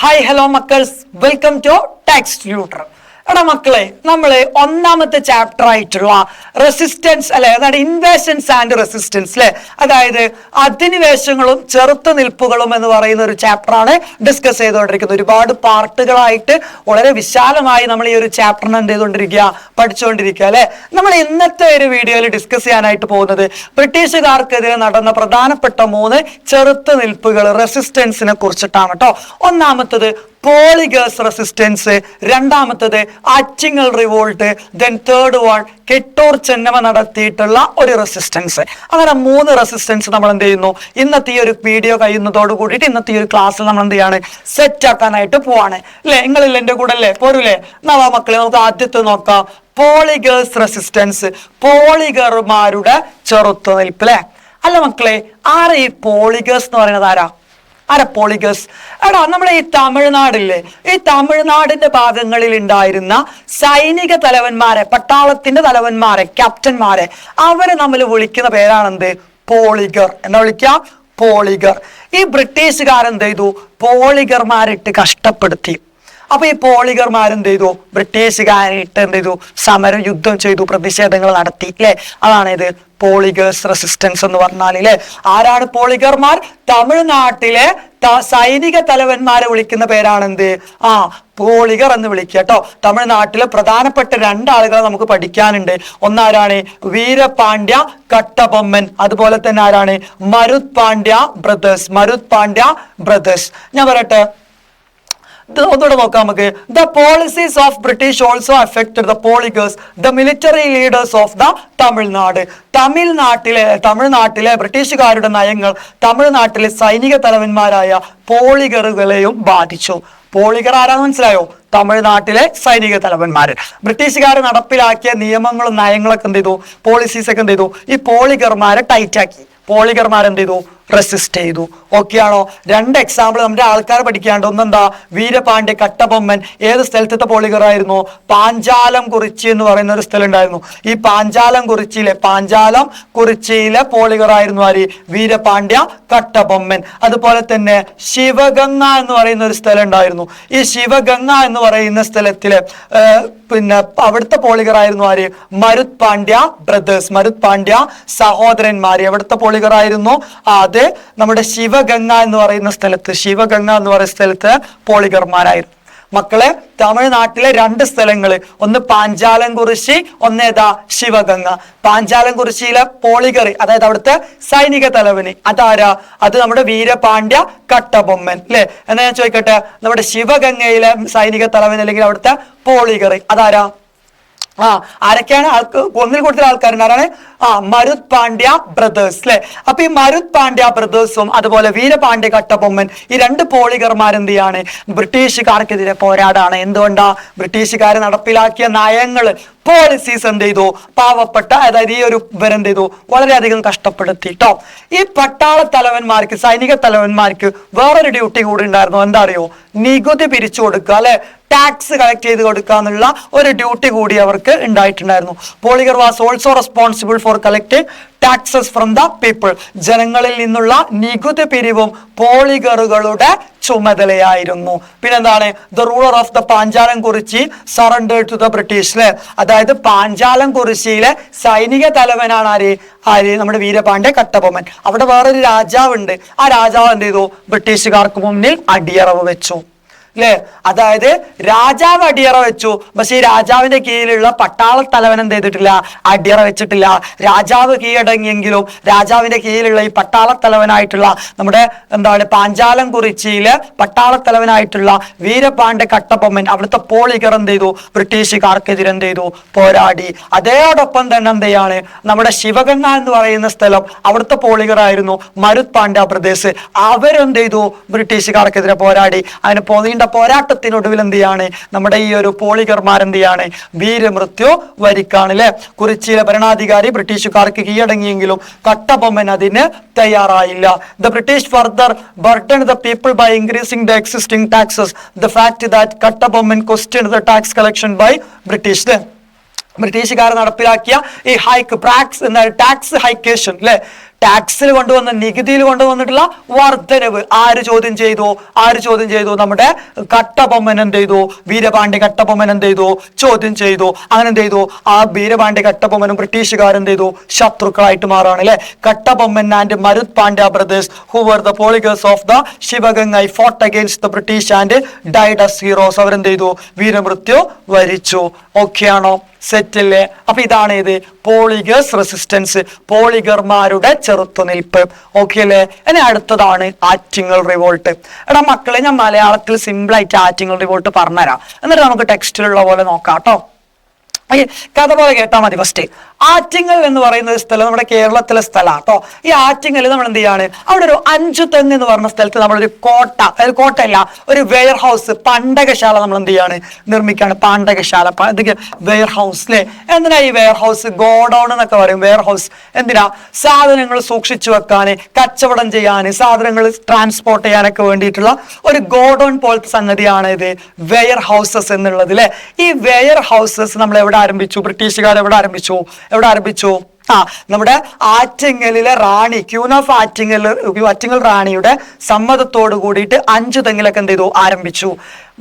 Hi hello മക്കൾസ് welcome to tax tutor എടാ മക്കളെ നമ്മൾ ഒന്നാമത്തെ ചാപ്റ്റർ ആയിട്ടുള്ള റെസിസ്റ്റൻസ് അല്ലെ? അതായത് ഇൻവേഷൻസ് ആൻഡ് റെസിസ്റ്റൻസ് അല്ലെ അതായത് അധിനിവേശങ്ങളും ചെറുത്തു നിൽപ്പുകളും എന്ന് പറയുന്ന ഒരു ചാപ്റ്ററാണ് ഡിസ്കസ് ചെയ്തുകൊണ്ടിരിക്കുന്നത്. ഒരുപാട് പാർട്ടുകളായിട്ട് വളരെ വിശാലമായി നമ്മൾ ഈ ഒരു ചാപ്റ്ററിന് എന്ത് ചെയ്തുകൊണ്ടിരിക്കുക പഠിച്ചുകൊണ്ടിരിക്കുക അല്ലെ? നമ്മൾ ഇന്നത്തെ ഒരു വീഡിയോയിൽ ഡിസ്കസ് ചെയ്യാനായിട്ട് പോകുന്നത് ബ്രിട്ടീഷുകാർക്കെതിരെ നടന്ന പ്രധാനപ്പെട്ട മൂന്ന് ചെറുത്തു നിൽപ്പുകൾ റെസിസ്റ്റൻസിനെ കുറിച്ചിട്ടാണ് കേട്ടോ ഒന്നാമത്തത് പോളിഗേഴ്സ് റെസിസ്റ്റൻസ് രണ്ടാമത്തത് ആറ്റിങ്ങൽ റിവോൾട്ട് ദെൻ തേർഡ് വാൾ കെട്ടൂർ ചെന്നമ നടത്തിയിട്ടുള്ള ഒരു റെസിസ്റ്റൻസ് അങ്ങനെ മൂന്ന് റെസിസ്റ്റൻസ് നമ്മൾ എന്ത് ചെയ്യുന്നു? ഇന്നത്തെ ഈ ഒരു വീഡിയോ കഴിയുന്നതോട് കൂടിയിട്ട് ഇന്നത്തെ ഈ ഒരു ക്ലാസ് നമ്മൾ എന്ത് ചെയ്യാണ്? സെറ്റ് ആക്കാനായിട്ട് പോവാണ്. അല്ലേ നിങ്ങളില്ല എന്റെ കൂടെ അല്ലേ പോരൂലേ? നവാ മക്കളെ നമുക്ക് ആദ്യത്തെ നോക്കാം. പോളിഗേഴ്സ് റെസിസ്റ്റൻസ് പോളിഗർമാരുടെ ചെറുത്തുനിൽപ്പ് അല്ലേ അല്ല മക്കളെ ആരെ ഈ പോളിഗേഴ്സ് എന്ന് പറയുന്നത് ആരാ? ആരാ പോളിഗസ്. എടാ നമ്മുടെ ഈ തമിഴ്നാടില്ലേ? ഈ തമിഴ്നാടിന്റെ ഭാഗങ്ങളിൽ ഉണ്ടായിരുന്ന സൈനിക തലവന്മാരെ പട്ടാളത്തിന്റെ തലവന്മാരെ ക്യാപ്റ്റന്മാരെ അവരെ നമ്മൾ വിളിക്കുന്ന പേരാണെന്ത്? പോളിഗർ. എന്താ വിളിക്കുക പോളിഗർ. ഈ ബ്രിട്ടീഷുകാരെന്ത് ചെയ്തു പോളിഗർമാരിട്ട് കഷ്ടപ്പെടുത്തി. അപ്പൊ ഈ പോളിഗർമാരെന്ത് ചെയ്തു? ബ്രിട്ടീഷുകാരായിട്ട് എന്ത് ചെയ്തു? സമരം യുദ്ധം ചെയ്തു പ്രതിഷേധങ്ങൾ നടത്തി അല്ലെ അതാണ് ഇത് പോളിഗേഴ്സ് റെസിസ്റ്റൻസ് എന്ന് പറഞ്ഞാൽ അല്ലെ ആരാണ് പോളിഗർമാർ? തമിഴ്നാട്ടിലെ സൈനിക തലവന്മാരെ വിളിക്കുന്ന പേരാണ് എന്ത്? ആ പോളിഗർ എന്ന് വിളിക്കുക കേട്ടോ. തമിഴ്നാട്ടിലെ പ്രധാനപ്പെട്ട രണ്ടാളുകളെ നമുക്ക് പഠിക്കാനുണ്ട്. ഒന്നാരാണ്? വീരപാണ്ഡ്യ കട്ടബൊമ്മൻ. അതുപോലെ തന്നെ ആരാണ്? മരുത് പാണ്ഡ്യ ബ്രദേഴ്സ്. മരുത് പാണ്ഡ്യ ബ്രദേഴ്സ്. ഞാൻ പറയട്ടെ. ഒന്നുകൂടെ നോക്കാം നമുക്ക്. The policies of British also affected the poligars the military leaders of the Tamil Nadu തമിഴ്നാട്ടിലെ തമിഴ്നാട്ടിലെ ബ്രിട്ടീഷുകാരുടെ നയങ്ങൾ തമിഴ്നാട്ടിലെ സൈനിക തലവന്മാരായ പോളിഗറുകളെയും ബാധിച്ചു. പോളിഗർ ആരാന്ന് മനസ്സിലായോ? തമിഴ്നാട്ടിലെ സൈനിക തലവന്മാർ ബ്രിട്ടീഷുകാർ നടപ്പിലാക്കിയ നിയമങ്ങളും നയങ്ങളൊക്കെ എന്ത് ചെയ്തു? പോളിസീസ് ഒക്കെ എന്ത് ചെയ്തു? ഈ പോളിഗർമാരെ ടൈറ്റാക്കി പോളിഗർമാർ എന്ത് ചെയ്തു? റെസിസ്റ്റ് ചെയ്തു. ഓക്കെ ആണോ? രണ്ട് എക്സാമ്പിൾ നമ്മുടെ ആൾക്കാർ പഠിക്കാണ്ട്. ഒന്നെന്താ? വീരപാണ്ഡ്യ കട്ടബൊമ്മൻ ഏത് സ്ഥലത്തെ പോളികറായിരുന്നു പാഞ്ചാലം കുറിച്ചി എന്ന് പറയുന്ന ഒരു സ്ഥലം ഉണ്ടായിരുന്നു ഈ പാഞ്ചാലം കുറിച്ചിയിലെ പാഞ്ചാലം കുറിച്ചിയിലെ പോളികറായിരുന്നു ആര്? വീരപാണ്ഡ്യ കട്ടബൊമ്മൻ. അതുപോലെ തന്നെ ശിവഗംഗ എന്ന് പറയുന്ന ഒരു സ്ഥലം ഉണ്ടായിരുന്നു ഈ ശിവഗംഗ എന്ന് പറയുന്ന സ്ഥലത്തിലെ പിന്നെ അവിടുത്തെ പോളിഗർ ആയിരുന്നു ആര്? മരുത് പാണ്ഡ്യ ബ്രദേഴ്സ്. മരുത് പാണ്ഡ്യ സഹോദരന്മാര്. എവിടുത്തെ പോളിഗർ ആയിരുന്നു നമ്മുടെ ശിവഗംഗ എന്ന് പറയുന്ന സ്ഥലത്ത് ശിവഗംഗ എന്ന് പറയുന്ന സ്ഥലത്ത് പോളിഗർമാരായിരുന്നു മക്കളെ തമിഴ്നാട്ടിലെ രണ്ട് സ്ഥലങ്ങൾ ഒന്ന് പാഞ്ചാലം കുറിശി ഒന്ന് ഏതാ ശിവഗംഗ. പാഞ്ചാലം കുറിശിയിലെ പോളിഗറി അതായത് അവിടുത്തെ സൈനിക തലവന്. അതാരാ? അത് നമ്മുടെ വീരപാണ്ഡ്യ കട്ടബൊമ്മൻ അല്ലെ? എന്നാ ഞാൻ ചോദിക്കട്ടെ നമ്മുടെ ശിവഗംഗയിലെ സൈനിക തലവൻ അല്ലെങ്കിൽ അവിടുത്തെ പോളികറി അതാരാ? ആ ആരൊക്കെയാണ് ആൾക്ക് ഒന്നിൽ കൂടുതൽ ആൾക്കാരുണ്ട് ആരാണ് ആ മരുത് പാണ്ഡ്യ ബ്രദേഴ്സ് അല്ലെ അപ്പൊ ഈ മരുത് പാണ്ഡ്യ ബ്രദേഴ്സും അതുപോലെ വീരപാണ്ഡ്യ കട്ടബൊമ്മൻ ഈ രണ്ട് പോളിഗർമാർ എന്ത് ചെയ്യാണ്? ബ്രിട്ടീഷുകാർക്കെതിരെ പോരാടാണ്. എന്തുകൊണ്ടാ? ബ്രിട്ടീഷുകാർ നടപ്പിലാക്കിയ നയങ്ങൾ പോളിസീസ് എന്ത് ചെയ്തു? പാവപ്പെട്ട അതായത് ഈ ഒരു ഇവരെന്ത് ചെയ്തു? വളരെയധികം കഷ്ടപ്പെടുത്തി കേട്ടോ ഈ പട്ടാള തലവന്മാർക്ക് സൈനിക തലവന്മാർക്ക് വേറൊരു ഡ്യൂട്ടി കൂടി ഉണ്ടായിരുന്നു. എന്താ അറിയോ? നികുതി പിരിച്ചു കൊടുക്കുക അല്ലെ? ടാക്സ് കളക്ട് ചെയ്ത് കൊടുക്കുക എന്നുള്ള ഒരു ഡ്യൂട്ടി കൂടി അവർക്ക് ഉണ്ടായിട്ടുണ്ടായിരുന്നു. Poligar was also responsible for collecting taxes from the people ജനങ്ങളിൽ നിന്നുള്ള നികുതി പിരിവും പോളിഗറുകളുടെ ചുമതലയായിരുന്നു. പിന്നെന്താണ്? The ruler of the Panchalankurichi surrender to the British അതായത് പാഞ്ചാലം കുറിച്ചിയിലെ സൈനിക തലവനാണ് ആര്? ആര്? നമ്മുടെ വീരപാണ്ഡ്യ കട്ടബൊമ്മൻ. അവിടെ വേറൊരു രാജാവുണ്ട്. ആ രാജാവ് എന്ത് ചെയ്തു? ബ്രിട്ടീഷുകാർക്ക് മുന്നിൽ അടിയറവ് വെച്ചു. അല്ലേ അതായത് രാജാവ് അടിയറ വെച്ചു. പക്ഷെ ഈ രാജാവിന്റെ കീഴിലുള്ള പട്ടാള തലവൻ എന്ത് ചെയ്തിട്ടില്ല? അടിയറ വെച്ചിട്ടില്ല. രാജാവ് കീഴടങ്ങിയെങ്കിലും രാജാവിന്റെ കീഴിലുള്ള ഈ പട്ടാള തലവനായിട്ടുള്ള നമ്മുടെ എന്താണ് പാഞ്ചാലം കുറിച്ചിയിലെ പട്ടാള തലവനായിട്ടുള്ള വീരപാണ്ഡ കട്ടപ്പൊമ്മൻ അവിടുത്തെ പോളികർ എന്ത് ചെയ്തു? ബ്രിട്ടീഷുകാർക്കെതിരെ എന്ത് ചെയ്തു? പോരാടി. അതോടൊപ്പം തന്നെ എന്ത് ചെയ്യാണ്? നമ്മുടെ ശിവഗംഗ എന്ന് പറയുന്ന സ്ഥലം അവിടുത്തെ പോളികർ ആയിരുന്നു മരുത് പാണ്ഡ്യ പ്രദേശ് അവരെന്ത് ചെയ്തു? ബ്രിട്ടീഷുകാർക്കെതിരെ പോരാടി. അതിന് പോന്നീണ്ട പോരാട്ടത്തിനൊടുവിൽ എന്ത് ചെയ്യാണ്? നമ്മുടെ ഈ ഒരു പോളികർമാർ എന്ത് ചെയ്യാണ്? വീരമൃത്യു വരിക്കാണ് അല്ലെ കുറിച്ചിയിലെ ഭരണാധികാരി ബ്രിട്ടീഷുകാർക്ക് കീഴടങ്ങിയെങ്കിലും കട്ടബൊമ്മൻ അതിന് തയ്യാറായില്ല. The British further burden the people by increasing the existing taxes the fact that Kattabomman question the tax collection by British ബ്രിട്ടീഷുകാർ നടപ്പിലാക്കിയ ഈ ഹൈക്ക് പ്രാക്സ് എന്ന ടാക്സ് ഹൈക്കേഷൻ അല്ലെ ടാക്സിൽ കൊണ്ടുവന്ന നികുതിയിൽ കൊണ്ടുവന്നിട്ടുള്ള വർധനവ്. ആര് ചോദ്യം ചെയ്തു? ആര് ചോദ്യം ചെയ്തു? നമ്മുടെ കട്ടബൊമ്മൻ എന്ത് ചെയ്തു? വീരപാണ്ഡ്യ കട്ടബൊമ്മൻ എന്ത് ചെയ്തു? ചോദ്യം ചെയ്തു. അങ്ങനെ എന്ത് ചെയ്തു? ആ വീരപാണ്ഡ്യ കട്ടബൊമ്മനും ബ്രിട്ടീഷുകാരൻ എന്ത് ചെയ്തു? ശത്രുക്കളായിട്ട് മാറാണ് അല്ലെ? Kattabomman and Maruthu Pandya brothers who were the poligars of the Sivagangai fought against the British and died as heroes അവരെന്ത് ചെയ്തു? വീരമൃത്യു വരിച്ചു. ഓക്കെ ആണോ? സെറ്റില്ലേ അപ്പൊ ഇതാണ് ഇത് പോളിഗേഴ്സ് റെസിസ്റ്റൻസ് പോളിഗർമാരുടെ ചെറുത്തുനിൽപ്പ് ഓക്കെ അല്ലേ ഇനി അടുത്തതാണ് ആറ്റിങ്ങൽ റിവോൾട്ട് എടാ മക്കളെ ഞാൻ മലയാളത്തിൽ സിമ്പിൾ ആയിട്ട് ആറ്റിങ്ങൽ റിവോൾട്ട് പറഞ്ഞുതരാം. എന്നിട്ട് നമുക്ക് ടെക്സ്റ്റിലുള്ള പോലെ നോക്കാം കേട്ടോ. കഥ പോലെ കേട്ടാൽ മതി ഫസ്റ്റ് ആറ്റിങ്ങൽ എന്ന് പറയുന്ന സ്ഥലം നമ്മുടെ കേരളത്തിലെ സ്ഥലമാണ് കേട്ടോ ഈ ആറ്റിങ്ങൽ നമ്മൾ എന്ത് ചെയ്യാണ്? അവിടെ ഒരു അഞ്ചു തെങ്ങ് എന്ന് പറഞ്ഞ സ്ഥലത്ത് നമ്മളൊരു കോട്ട അതായത് കോട്ടയല്ല ഒരു വെയർ ഹൗസ് പണ്ടകശാല നമ്മൾ എന്ത് ചെയ്യാണ്? നിർമ്മിക്കുകയാണ്. പാണ്ടകശാല വെയർ ഹൗസ് അല്ലേ എന്തിനാ ഈ വെയർ ഹൗസ് ഗോഡൌൺ എന്നൊക്കെ പറയും. വെയർ ഹൗസ് എന്തിനാ? സാധനങ്ങൾ സൂക്ഷിച്ചു വെക്കാൻ കച്ചവടം ചെയ്യാൻ സാധനങ്ങൾ ട്രാൻസ്പോർട്ട് ചെയ്യാനൊക്കെ വേണ്ടിയിട്ടുള്ള ഒരു ഗോഡൗൺ പോലത്തെ സംഗതിയാണ് ഇത്. വെയർ ഹൗസസ് എന്നുള്ളത് അല്ലെ ഈ വെയർ ഹൗസസ് നമ്മൾ എവിടെ ആരംഭിച്ചു? ബ്രിട്ടീഷുകാർ എവിടെ ആരംഭിച്ചു? എവിടെ ആരംഭിച്ചു? ആ നമ്മുടെ ആറ്റിങ്ങലിലെ റാണി ക്യൂൻ ഓഫ് ആറ്റിങ്ങൽ ആറ്റിങ്ങൽ റാണിയുടെ സമ്മതത്തോട് കൂടിയിട്ട് അഞ്ചു തെങ്ങിലൊക്കെ എന്ത് ചെയ്തു? ആരംഭിച്ചു.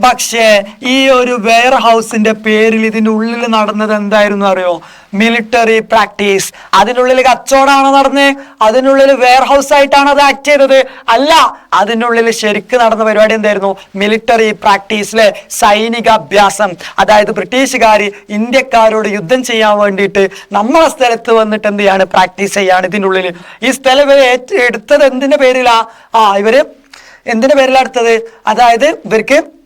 പക്ഷേ ഈ ഒരു വെയർ ഹൗസിന്റെ പേരിൽ ഇതിന്റെ ഉള്ളിൽ നടന്നത് എന്തായിരുന്നു അറിയോ? മിലിറ്ററി പ്രാക്ടീസ് അതിനുള്ളിൽ കച്ചവടമാണ് നടന്നത് അതിനുള്ളിൽ വെയർ ഹൗസ് ആയിട്ടാണ് അത് ആക്ട് ചെയ്തത്. അല്ല അതിനുള്ളിൽ ശരിക്കും നടന്ന പരിപാടി എന്തായിരുന്നു? മിലിറ്ററി പ്രാക്ടീസിലെ സൈനിക അഭ്യാസം അതായത് ബ്രിട്ടീഷുകാർ ഇന്ത്യക്കാരോട് യുദ്ധം ചെയ്യാൻ വേണ്ടിയിട്ട് നമ്മളെ സ്ഥലത്ത് വന്നിട്ട് എന്ത് ചെയ്യാണ്? പ്രാക്ടീസ് ചെയ്യാണ് ഇതിനുള്ളിൽ. ഈ സ്ഥലം ഏറ്റ- എടുത്തത് എന്തിന്റെ പേരിലാ? ആ ഇവർ എന്തിന്റെ പേരിലാണ് എടുത്തത്? അതായത് ഇവർക്ക്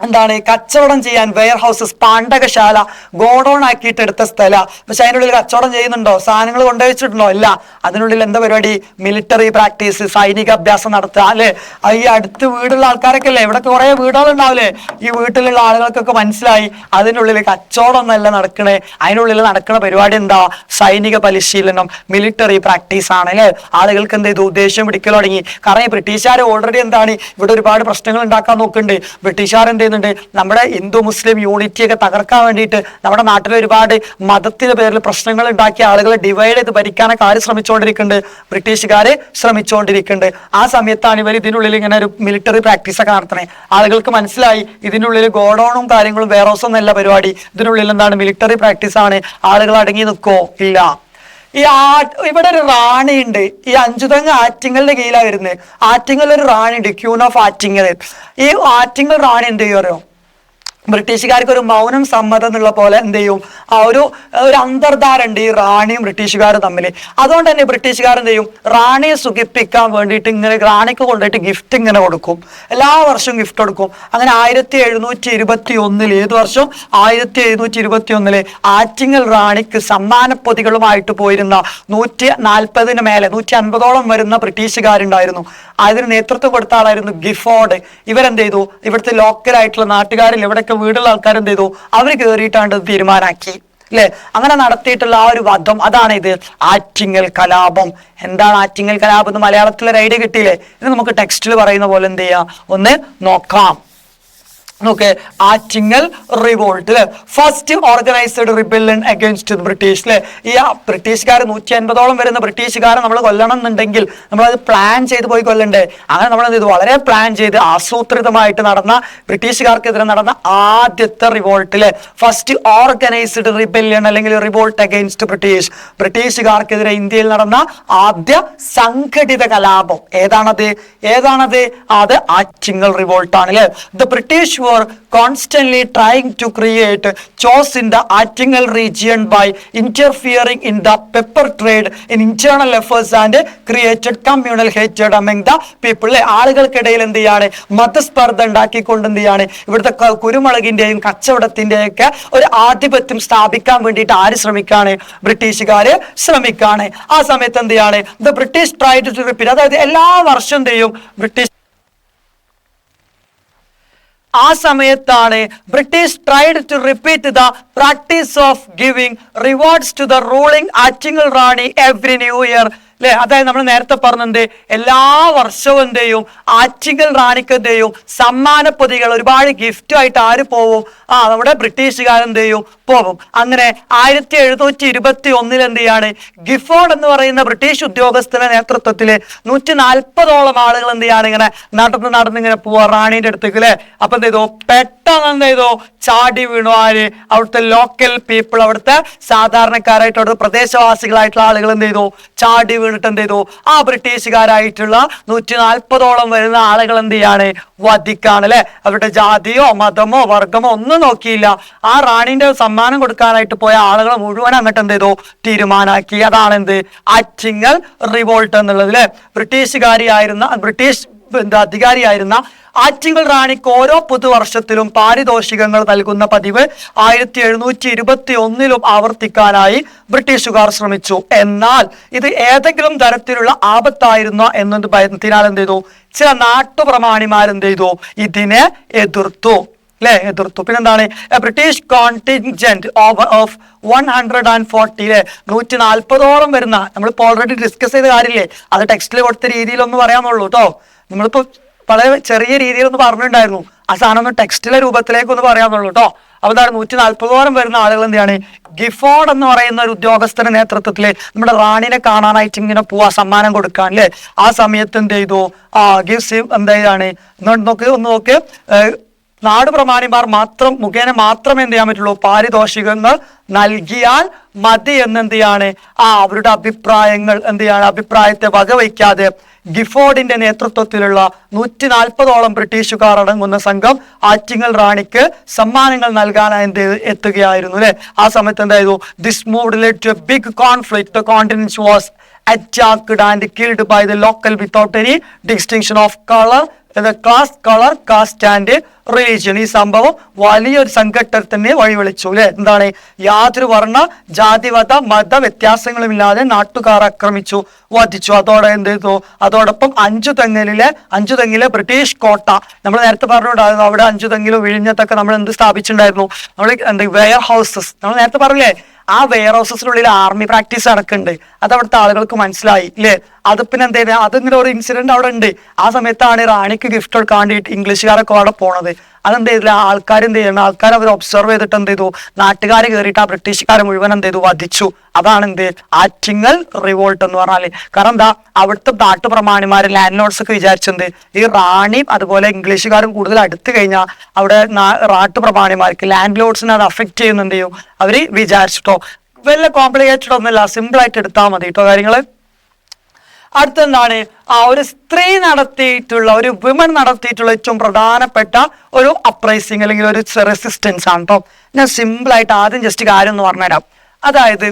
എന്താണ് കച്ചവടം ചെയ്യാൻ വെയർ ഹൗസസ് പാണ്ഡകശാല ഗോഡൌൺ ആക്കിയിട്ട് എടുത്ത സ്ഥല. പക്ഷെ അതിനുള്ളിൽ കച്ചവടം ചെയ്യുന്നുണ്ടോ? സാധനങ്ങൾ കൊണ്ടുവച്ചിട്ടുണ്ടോ? ഇല്ല. അതിനുള്ളിൽ എന്താ പരിപാടി? മിലിറ്ററി പ്രാക്ടീസ് സൈനിക അഭ്യാസം നടത്തുക അല്ലെ? ഈ അടുത്ത് വീടുള്ള ആൾക്കാരൊക്കെ അല്ലേ? ഇവിടെ കുറെ വീടുകളുണ്ടാവില്ലേ? ഈ വീട്ടിലുള്ള ആളുകൾക്കൊക്കെ മനസ്സിലായി അതിനുള്ളിൽ കച്ചവടം എന്നല്ല നടക്കണേ. അതിനുള്ളിൽ നടക്കുന്ന പരിപാടി എന്താ? സൈനിക പരിശീലനം മിലിറ്ററി പ്രാക്ടീസ് ആണ് അല്ലെ? ആളുകൾക്ക് എന്ത് ചെയ്തു ഉദ്ദേശം പിടിക്കൽ തുടങ്ങി? കാരണം ഈ ബ്രിട്ടീഷുകാർ ഓൾറെഡി എന്താണ്? ഇവിടെ ഒരുപാട് പ്രശ്നങ്ങൾ ഉണ്ടാക്കാൻ നോക്കുന്നുണ്ട്. ബ്രിട്ടീഷുകാർ എന്ത് ചെയ്യുന്നുണ്ട് നമ്മുടെ ഹിന്ദു മുസ്ലിം യൂണിറ്റിയൊക്കെ തകർക്കാൻ വേണ്ടിയിട്ട് നമ്മുടെ നാട്ടിൽ ഒരുപാട് മതത്തിന്റെ പേരിൽ പ്രശ്നങ്ങൾ ഉണ്ടാക്കിയ ആളുകളെ ഡിവൈഡ് ചെയ്ത് ഭരിക്കാനൊക്കെ ആര് ശ്രമിച്ചുകൊണ്ടിരിക്കുന്നുണ്ട് ബ്രിട്ടീഷുകാർ ശ്രമിച്ചുകൊണ്ടിരിക്കുന്നുണ്ട് ആ സമയത്താണ് ഇവർ ഇതിനുള്ളിൽ ഇങ്ങനെ ഒരു മിലിറ്ററി പ്രാക്ടീസ് ഒക്കെ നടത്തണേ ആളുകൾക്ക് മനസ്സിലായി ഇതിനുള്ളിൽ ഗോഡൌണും കാര്യങ്ങളും വേറെ ഒന്നല്ല പരിപാടി. ഇതിനുള്ളിൽ എന്താണ് മിലിറ്ററി പ്രാക്ടീസ് ആണ്. ആളുകൾ അടങ്ങി നിൽക്കോ ഇല്ല. ഈ ആ ഇവിടെ ഒരു റാണിയുണ്ട്. ഈ അഞ്ചുതങ്ങ് ആറ്റിങ്ങലിന്റെ കീഴിലാണ് വരുന്നത് ആറ്റിങ്ങൽ ഒരു റാണിയുണ്ട്. ക്യൂൺ ഓഫ് ആറ്റിങ്ങൽ ഈ ആറ്റിങ്ങൽ റാണി എന്ത് ചെയ്യും ബ്രിട്ടീഷുകാർക്ക് ഒരു മൗനം സമ്മതം എന്നുള്ള പോലെ എന്ത് ചെയ്യും? ആ ഒരു ഒരു അന്തർധാര ഉണ്ട് ഈ റാണിയും ബ്രിട്ടീഷുകാരും തമ്മിൽ അതുകൊണ്ട് തന്നെ ബ്രിട്ടീഷുകാർ എന്ത് ചെയ്യും? റാണിയെ സുഖിപ്പിക്കാൻ വേണ്ടിയിട്ട് ഇങ്ങനെ റാണിക്ക് കൊണ്ടുപോയിട്ട് ഗിഫ്റ്റ് ഇങ്ങനെ കൊടുക്കും. എല്ലാ വർഷവും ഗിഫ്റ്റ് കൊടുക്കും. അങ്ങനെ ആയിരത്തി എഴുന്നൂറ്റി ഇരുപത്തി ഒന്നിൽ ഏത് വർഷം? ആയിരത്തി എഴുന്നൂറ്റി ഇരുപത്തി ഒന്നിൽ ആറ്റിങ്ങൽ റാണിക്ക് സമ്മാന പൊതികളുമായിട്ട് പോയിരുന്ന നൂറ്റി നാൽപ്പതിന് മേലെ നൂറ്റി അൻപതോളം വരുന്ന ബ്രിട്ടീഷുകാരുണ്ടായിരുന്നു. അതിന് നേതൃത്വം കൊടുത്ത ആളായിരുന്നു ഗിഫോർഡ്. ഇവരെന്ത് ചെയ്തു? ഇവിടുത്തെ ലോക്കലായിട്ടുള്ള നാട്ടുകാരിൽ എവിടെയൊക്കെ വീടുള്ള ആൾക്കാർ എന്ത് ചെയ്തു? അവർ കയറിയിട്ടാണ് തീരുമാനമാക്കി അല്ലെ അങ്ങനെ നടത്തിയിട്ടുള്ള ആ ഒരു വധം അതാണ് ഇത്. ആറ്റിങ്ങൽ കലാപം. എന്താണ് ആറ്റിങ്ങൽ കലാപം എന്ന് മലയാളത്തിൽ ഒരു ഐഡിയ കിട്ടിയില്ലേ? ഇത് നമുക്ക് ടെക്സ്റ്റിൽ പറയുന്ന പോലെ എന്ത് ചെയ്യാം? ഒന്ന് നോക്കാം. നോക്കെ ആറ്റിങ്ങൽ റിവോൾട്ട് അല്ലെ first organised rebellion against British അല്ലെ ഈ ബ്രിട്ടീഷുകാർ നൂറ്റി അൻപതോളം വരുന്ന ബ്രിട്ടീഷുകാരെ നമ്മൾ കൊല്ലണം എന്നുണ്ടെങ്കിൽ നമ്മളത് പ്ലാൻ ചെയ്ത് പോയി കൊല്ലണ്ടേ. അങ്ങനെ നമ്മൾ ചെയ്തു വളരെ പ്ലാൻ ചെയ്ത് ആസൂത്രിതമായിട്ട് നടന്ന ബ്രിട്ടീഷുകാർക്കെതിരെ നടന്ന ആദ്യത്തെ റിവോൾട്ടിലെ ഫസ്റ്റ് ഓർഗനൈസ്ഡ് റിബല്യൺ അല്ലെങ്കിൽ റിവോൾട്ട് അഗേൻസ്റ്റ് ബ്രിട്ടീഷ് ബ്രിട്ടീഷുകാർക്കെതിരെ ഇന്ത്യയിൽ നടന്ന ആദ്യ സംഘടിത കലാപം. ഏതാണത്? ഏതാണത്? അത് ആറ്റിങ്ങൽ റിവോൾട്ടാണ് അല്ലെ the British were constantly trying to create chaos in the Attingal region by interfering in the pepper trade in internal affairs and created communal hatred among the people? ആളുകൾക്കിടയിൽ എന്ത് ചെയ്യാണ്? മതസ്പർദ്ധ ഉണ്ടാക്കിക്കൊണ്ട് എന്ത് ചെയ്യാണ്? ഇവിടുത്തെ കുരുമുളകിന്റെയും കച്ചവടത്തിന്റെയും ഒക്കെ ഒരു ആധിപത്യം സ്ഥാപിക്കാൻ വേണ്ടിയിട്ട് ആര് ശ്രമിക്കാണ്? ബ്രിട്ടീഷുകാര് ശ്രമിക്കാണ്. ആ സമയത്ത് എന്ത് ചെയ്യാണ്? ദ ബ്രിട്ടീഷ് ട്രൈഡ് അതായത് എല്ലാ വർഷം എന്ത് ചെയ്യും ബ്രിട്ടീഷ് ആ സമയത്താണ് British tried to repeat the practice of giving rewards to the ruling Attingal Rani every new year അല്ലെ അതായത് നമ്മൾ നേരത്തെ പറഞ്ഞത് എല്ലാ വർഷവും എന്ത് ചെയ്യും ആറ്റിങ്ങൽ റാണിക്ക് എന്ത് ചെയ്യും സമ്മാന പൊതികൾ ഒരുപാട് ഗിഫ്റ്റ് ആയിട്ട് ആര് പോവും? ആ നമ്മുടെ ബ്രിട്ടീഷുകാർ എന്ത് ചെയ്യും പോകും അങ്ങനെ ആയിരത്തി എഴുന്നൂറ്റി ഇരുപത്തി ഒന്നിൽ എന്ത് ചെയ്യാണ് ഗിഫോർഡ് എന്ന് പറയുന്ന ബ്രിട്ടീഷ് ഉദ്യോഗസ്ഥന്റെ നേതൃത്വത്തിൽ നൂറ്റി നാൽപ്പതോളം ആളുകൾ എന്ത് ചെയ്യാണ് ഇങ്ങനെ നടന്ന് നടന്ന് ഇങ്ങനെ പോവാ റാണിന്റെ അടുത്തേക്ക് അല്ലെ അപ്പൊ എന്ത് ചെയ്തു പെട്ടെന്ന് എന്ത് ചെയ്തു ചാടി വീണു ആര്? അവിടുത്തെ ലോക്കൽ പീപ്പിൾ അവിടുത്തെ സാധാരണക്കാരായിട്ട് അവിടുത്തെ പ്രദേശവാസികളായിട്ടുള്ള ആളുകൾ എന്ത് ചെയ്തു ചാടി വീണിട്ട് എന്ത് ചെയ്തു ആ ബ്രിട്ടീഷുകാരായിട്ടുള്ള നൂറ്റി നാൽപ്പതോളം വരുന്ന ആളുകൾ എന്ത് ചെയ്യാണ് വധിക്കാണ് അല്ലെ അവരുടെ ജാതിയോ മതമോ വർഗമോ ഒന്നും നോക്കിയില്ല. ആ റാണിന്റെ സമ്മാനം കൊടുക്കാനായിട്ട് പോയ ആളുകൾ മുഴുവൻ അങ്ങോട്ട് എന്ത് ചെയ്തു തീരുമാനാക്കി. അതാണ് എന്ത് ആറ്റിങ്ങൽ റിവോൾട്ട് എന്നുള്ളത് അല്ലെ ബ്രിട്ടീഷുകാരിയായിരുന്ന ബ്രിട്ടീഷ് എന്താ അധികാരിയായിരുന്ന ആറ്റിങ്ങൽ റാണിക്ക് ഓരോ പുതുവർഷത്തിലും പാരിതോഷികങ്ങൾ നൽകുന്ന പതിവ് ആയിരത്തി എഴുന്നൂറ്റി ഇരുപത്തി ഒന്നിലും ആവർത്തിക്കാനായി ബ്രിട്ടീഷുകാർ ശ്രമിച്ചു. എന്നാൽ ഇത് ഏതെങ്കിലും തരത്തിലുള്ള ആപത്തായിരുന്നോ എന്നത് ഭയത്തിനാൽ എന്ത് ചെയ്തു? ചില നാട്ടുപ്രമാണിമാർ എന്ത് ചെയ്തു ഇതിനെ എതിർത്തു. എതിർത്തു. പിന്നെന്താണ്? British contingent over of one hundred and forty അല്ലെ നൂറ്റി നാൽപ്പതോളം വരുന്ന നമ്മളിപ്പോ ഓൾറെഡി ഡിസ്കസ് ചെയ്ത കാര്യമില്ലേ അത് ടെക്സ്റ്റിൽ കൊടുത്ത രീതിയിലൊന്നും പറയാന്നുള്ളൂ കേട്ടോ നമ്മളിപ്പോ വളരെ ചെറിയ രീതിയിൽ ഒന്ന് പറഞ്ഞിട്ടുണ്ടായിരുന്നു. ആ സാധനം ഒന്ന് ടെക്സ്റ്റിലെ രൂപത്തിലേക്ക് ഒന്ന് പറയാന്നുള്ളൂ കേട്ടോ അപ്പൊ എന്താണ് നൂറ്റി നാൽപ്പതോളം വരുന്ന ആളുകൾ എന്താണ് ഗിഫോർഡ് എന്ന് പറയുന്ന ഒരു ഉദ്യോഗസ്ഥന്റെ നേതൃത്വത്തിൽ നമ്മുടെ റാണിനെ കാണാനായിട്ട് ഇങ്ങനെ പോവാ സമ്മാനം കൊടുക്കാൻ അല്ലേ ആ സമയത്ത് എന്ത് ചെയ്തു? ആ ഗിഫ്റ്റ് എന്താണ് നോക്ക് ഒന്ന് നോക്ക്. നാട് പ്രമാണിമാർ മാത്രം മുഖേന മാത്രം എന്ത് ചെയ്യാൻ പറ്റുള്ളൂ? പാരിതോഷികങ്ങൾ നൽകിയാൽ മതി എന്ന് എന്ത് ചെയ്യാണ്? ആ അവരുടെ അഭിപ്രായങ്ങൾ എന്ത് ചെയ്യാണ്? അഭിപ്രായത്തെ വകവയ്ക്കാതെ ഗിഫോർഡിന്റെ നേതൃത്വത്തിലുള്ള നൂറ്റി നാൽപ്പതോളം ബ്രിട്ടീഷുകാർ അടങ്ങുന്ന സംഘം ആറ്റിങ്ങൽ റാണിക്ക് സമ്മാനങ്ങൾ നൽകാനായി എന്ത് എത്തുകയായിരുന്നു അല്ലെ? ആ സമയത്ത് എന്തായിരുന്നു? This mood led to big conflict the contingents was attacked and killed by the local without any distinction of color the class colour caste and region ഈ സംഭവം വലിയൊരു സംഘട്ടനത്തിന് വഴിവിളിച്ചു അല്ലെ? എന്താണ്? യാതൊരു വർണ ജാതിമത മത വ്യത്യാസങ്ങളുമില്ലാതെ നാട്ടുകാർ ആക്രമിച്ചു വധിച്ചു. അതോടെ എന്ത് ചെയ്തു? അതോടൊപ്പം അഞ്ചു തെങ്ങിലെ അഞ്ചു തെങ്ങിലെ ബ്രിട്ടീഷ് കോട്ട. നമ്മൾ നേരത്തെ പറഞ്ഞിട്ടുണ്ടായിരുന്നു അവിടെ അഞ്ചു തെങ്ങിലും വിഴിഞ്ഞത്തൊക്കെ നമ്മൾ എന്ത് സ്ഥാപിച്ചിട്ടുണ്ടായിരുന്നു? നമ്മൾ എന്താ വെയർ ഹൗസസ് നമ്മൾ നേരത്തെ പറഞ്ഞില്ലേ? ആ വെയർ ഹൗസസിനുള്ളിൽ ആർമി പ്രാക്ടീസ് നടക്കുന്നുണ്ട്. അത് അവിടുത്തെ ആളുകൾക്ക് മനസ്സിലായി ഇല്ലേ? അത് പിന്നെ എന്ത് അതിങ്ങനെ ഒരു ഇൻസിഡന്റ് അവിടെ ഉണ്ട്. ആ സമയത്താണ് റാണിക്ക് ഗിഫ്റ്റ് കൊടുക്കാൻ വേണ്ടിയിട്ട് ഇംഗ്ലീഷുകാരൊക്കെ അവിടെ പോണത്. അതെന്ത് ചെയ്തില്ല? ആൾക്കാർ എന്ത് ചെയ്യണം ആൾക്കാർ അവർ ഒബ്സർവ് ചെയ്തിട്ട് എന്ത് ചെയ്തു? നാട്ടുകാർ കയറിയിട്ട് ആ ബ്രിട്ടീഷുകാരെ മുഴുവൻ എന്ത് ചെയ്തു? വധിച്ചു. അതാണ് എന്ത്? ആറ്റിങ്ങൽ റിവോൾട്ട് എന്ന് പറഞ്ഞാൽ. കാരണം എന്താ? അവിടുത്തെ നാട്ടുപ്രമാണിമാര് ലാൻഡ് ലോഡ്സ് ഒക്കെ വിചാരിച്ചത് ഈ റാണിയും അതുപോലെ ഇംഗ്ലീഷുകാരും കൂടുതൽ അടുത്ത് കഴിഞ്ഞാൽ അവിടെ നാട്ടുപ്രമാണിമാർക്ക് ലാൻഡ് ലോഡ്സിനെ അത് അഫക്ട് ചെയ്യുന്നുണ്ട് ചെയ്യും? അവർ വിചാരിച്ചിട്ടോ? വലിയ കോംപ്ലിക്കേറ്റഡ് ഒന്നുമില്ല. സിമ്പിൾ ആയിട്ട് എടുത്താൽ മതി കേട്ടോ കാര്യങ്ങൾ. അടുത്തെന്താണ്? ആ ഒരു സ്ത്രീ നടത്തിയിട്ടുള്ള ഒരു വിമൺ നടത്തിയിട്ടുള്ള ഏറ്റവും പ്രധാനപ്പെട്ട ഒരു അപ്രൈസിങ് അല്ലെങ്കിൽ ഒരു റെസിസ്റ്റൻസ് ആണ് കേട്ടോ ഞാൻ സിമ്പിൾ ആയിട്ട് ആദ്യം ജസ്റ്റ് കാര്യം എന്ന് പറഞ്ഞുതരാം. അതായത്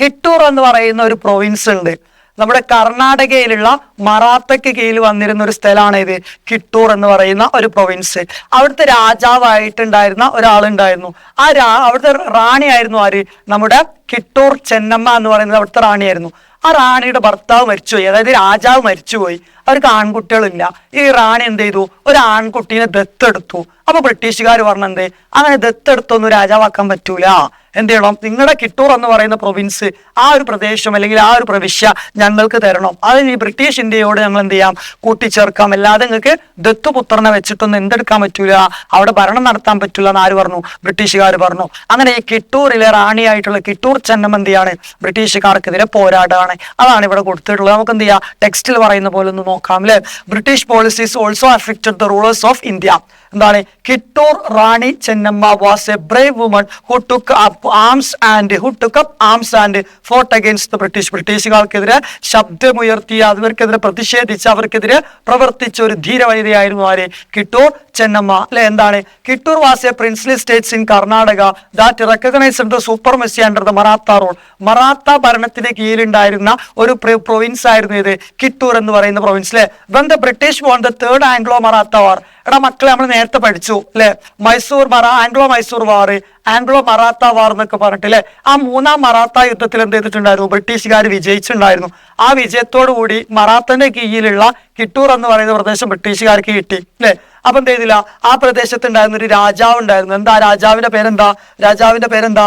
കിട്ടൂർ എന്ന് പറയുന്ന ഒരു പ്രൊവിൻസ് ഉണ്ട്. നമ്മുടെ കർണാടകയിലുള്ള മറാത്തയ്ക്ക് കീഴിൽ വന്നിരുന്ന ഒരു സ്ഥലമാണ് ഇത്. കിട്ടൂർ എന്ന് പറയുന്ന ഒരു പ്രൊവിൻസ് അവിടുത്തെ രാജാവായിട്ടുണ്ടായിരുന്ന ഒരാളുണ്ടായിരുന്നു. ആ രാ അവിടുത്തെ റാണിയായിരുന്നു ആര്? നമ്മുടെ കിട്ടൂർ ചെന്നമ്മ എന്ന് പറയുന്നത് അവിടുത്തെ റാണിയായിരുന്നു. ആ റാണിയുടെ ഭർത്താവ് മരിച്ചുപോയി. അതായത് രാജാവ് മരിച്ചുപോയി. അവർക്ക് ആൺകുട്ടികളില്ല. ഈ റാണി എന്ത് ചെയ്തു? ഒരു ആൺകുട്ടീനെ ദത്തെടുത്തു. അപ്പൊ ബ്രിട്ടീഷുകാർ പറഞ്ഞത് അങ്ങനെ ദത്തെടുത്തൊന്നും രാജാവാക്കാൻ പറ്റൂല. എന്ത് ചെയ്യണം? നിങ്ങളുടെ കിട്ടൂർ എന്ന് പറയുന്ന പ്രൊവിൻസ് ആ ഒരു പ്രദേശം അല്ലെങ്കിൽ ആ ഒരു പ്രവിശ്യ ഞങ്ങൾക്ക് തരണം. അത് ഈ ബ്രിട്ടീഷ് ഇന്ത്യയോട് ഞങ്ങൾ എന്ത് ചെയ്യാം? കൂട്ടിച്ചേർക്കാം. അല്ലാതെ നിങ്ങൾക്ക് ദത്തുപുത്രനെ വെച്ചിട്ടൊന്നും എന്തെടുക്കാൻ പറ്റൂല. അവിടെ ഭരണം നടത്താൻ പറ്റൂല എന്ന് ആര് പറഞ്ഞു? ബ്രിട്ടീഷുകാർ പറഞ്ഞു. അങ്ങനെ ഈ കിട്ടൂരിലെ റാണിയായിട്ടുള്ള കിട്ടൂർ ചെന്നം എന്ത് ചെയ്യാണ് ബ്രിട്ടീഷുകാർക്കെതിരെ പോരാടാണ്. അതാണ് ഇവിടെ കൊടുത്തിട്ടുള്ളത്. നമുക്ക് എന്ത് ചെയ്യാം ടെക്സ്റ്റിൽ പറയുന്ന പോലെ ഒന്ന് നോക്കാം അല്ലെ British policies also affected the rulers of India എന്താണ്? Kittur Rani Chennamma was a brave woman who took up arms and who took up arms and fought against the British ബ്രിട്ടീഷുകാർക്കെതിരെ ശബ്ദമുയർത്തി അവർക്കെതിരെ പ്രതിഷേധിച്ച് അവർക്കെതിരെ പ്രവർത്തിച്ച ഒരു ധീരവനിതയായിരുന്നു ആര്? കിട്ടൂർ ചെന്നമ്മ. അല്ലെ? എന്താണ്? Kittur was a princely states in Karnataka that recognised the supremacy under the Maratha rule Maratha ഭരണത്തിന് കീഴിലുണ്ടായിരുന്ന ഒരു പ്രൊവിൻസ് ആയിരുന്നു ഇത് കിട്ടൂർ എന്ന് പറയുന്ന പ്രൊവിൻസ് അല്ലെ? When the British won the third Anglo Maratha war എടാ മക്കളെ നമ്മൾ നേരത്തെ പഠിച്ചു അല്ലെ മൈസൂർ മറ Anglo Mysore war Anglo Maratha war എന്നൊക്കെ പറഞ്ഞിട്ട് അല്ലെ ആ മൂന്നാം മറാത്ത യുദ്ധത്തിൽ എന്ത് ചെയ്തിട്ടുണ്ടായിരുന്നു? ബ്രിട്ടീഷുകാർ വിജയിച്ചിട്ടുണ്ടായിരുന്നു. ആ വിജയത്തോടു കൂടി മറാത്തന്റെ കീഴിലുള്ള കിട്ടൂർ എന്ന് പറയുന്ന പ്രദേശം ബ്രിട്ടീഷുകാർക്ക് കിട്ടി അല്ലെ അപ്പൊ എന്ത് ചെയ്തില്ല? ആ പ്രദേശത്ത് ഉണ്ടായിരുന്ന ഒരു രാജാവ് ഉണ്ടായിരുന്നു എന്താ? രാജാവിന്റെ പേരെന്താ? രാജാവിന്റെ പേരെന്താ?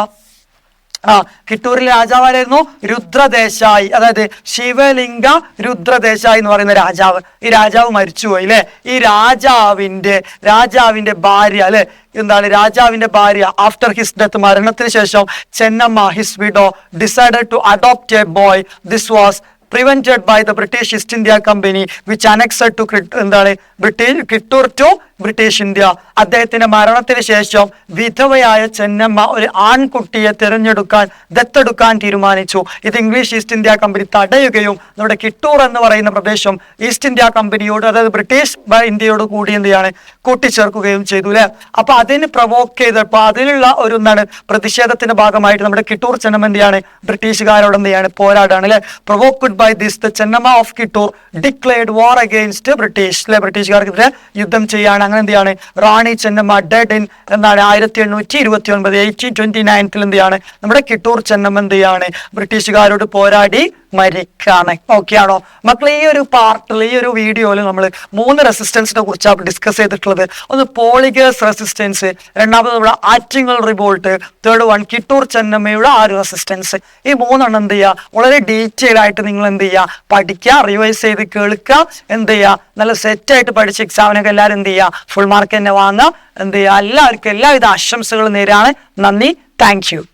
ആ കിട്ടൂരിലെ രാജാവായിരുന്നു രുദ്രദേശായി അതായത് ശിവലിംഗ രുദ്രദേശായി എന്ന് പറയുന്ന രാജാവ്. ഈ രാജാവ് മരിച്ചുപോയി അല്ലെ? ഈ രാജാവിന്റെ രാജാവിന്റെ ഭാര്യ അല്ലെ? എന്താണ്? രാജാവിന്റെ ഭാര്യ ആഫ്റ്റർ ഹിസ് ഡെത്ത് മരണത്തിന് ശേഷം Chennamma his widow decided to adopt a boy this was prevented by the British East India Company which annexed to എന്താണ്? British Kittur to British India. അദ്ദേഹത്തിന്റെ മരണത്തിന് ശേഷം വിധവയായ ചെന്നമ്മ ഒരു ആൺകുട്ടിയെ തിരഞ്ഞെടുക്കാൻ ദത്തെടുക്കാൻ തീരുമാനിച്ചു. ഇത് ഇംഗ്ലീഷ് ഈസ്റ്റ് ഇന്ത്യ കമ്പനി തടയുകയും നമ്മുടെ കിട്ടൂർ എന്ന് പറയുന്ന പ്രദേശം ഈസ്റ്റ് ഇന്ത്യ കമ്പനിയോട് അതായത് ബ്രിട്ടീഷ് ഇന്ത്യയോട് കൂടി എന്ത് ചെയ്യാണ് കൂട്ടിച്ചേർക്കുകയും ചെയ്തു അല്ലെ അപ്പൊ അതിന് പ്രൊവോക്ക് ചെയ്തപ്പോ അതിനുള്ള ഒരു എന്താണ് പ്രതിഷേധത്തിന്റെ ഭാഗമായിട്ട് നമ്മുടെ കിട്ടൂർ ചെന്നമ്മ എന്ത് ചെയ്യാണ് ബ്രിട്ടീഷുകാരോട് എന്ത് പോരാടാണ് അല്ലെ provoked by this the Chennamma of Kittur declared war against British അല്ലെ ബ്രിട്ടീഷുകാർക്കെതിരെ യുദ്ധം ചെയ്യാണ്. അങ്ങനെ എന്ത് ചെയ്യാണ് റാണി ചെന്നമ്മ ഡെഡ് ഇൻ എന്നാണ് ആയിരത്തി എണ്ണൂറ്റി ഇരുപത്തി ഒൻപത് എയ്റ്റീൻ ട്വന്റി നയൻത്തിൽ എന്ത് ചെയ്യാണ് നമ്മുടെ കിട്ടൂർ ചെന്നമ്മ എന്ത് ചെയ്യാണ് ബ്രിട്ടീഷുകാരോട് പോരാടി മരിക്കാണ്. ഓക്കെ ആണോ മക്കളെ ഈ ഒരു പാർട്ടിൽ ഈ ഒരു വീഡിയോയിൽ നമ്മൾ മൂന്ന് റെസിസ്റ്റൻസിനെ കുറിച്ചാണ് ഡിസ്കസ് ചെയ്തിട്ടുള്ളത്. ഒന്ന് പോളിഗേഴ്സ് റെസിസ്റ്റൻസ് രണ്ടാമത് നമ്മുടെ Attingal revolt third one Kittur ചെന്നമ്മയുടെ ആ ഒരു റെസിസ്റ്റൻസ് ഈ മൂന്നെണ്ണം എന്ത് ചെയ്യുക വളരെ ഡീറ്റെയിൽ ആയിട്ട് നിങ്ങൾ എന്ത് ചെയ്യുക പഠിക്കുക റിവൈസ് ചെയ്ത് കേൾക്കുക എന്ത് ചെയ്യുക നല്ല സെറ്റായിട്ട് പഠിച്ച് എക്സാമിനൊക്കെ എല്ലാവരും എന്ത് ചെയ്യുക ഫുൾ മാർക്ക് തന്നെ വാങ്ങുക എന്ത് ചെയ്യുക എല്ലാവർക്കും എല്ലാവിധ ആശംസകളും നേരാണ്. നന്ദി. താങ്ക്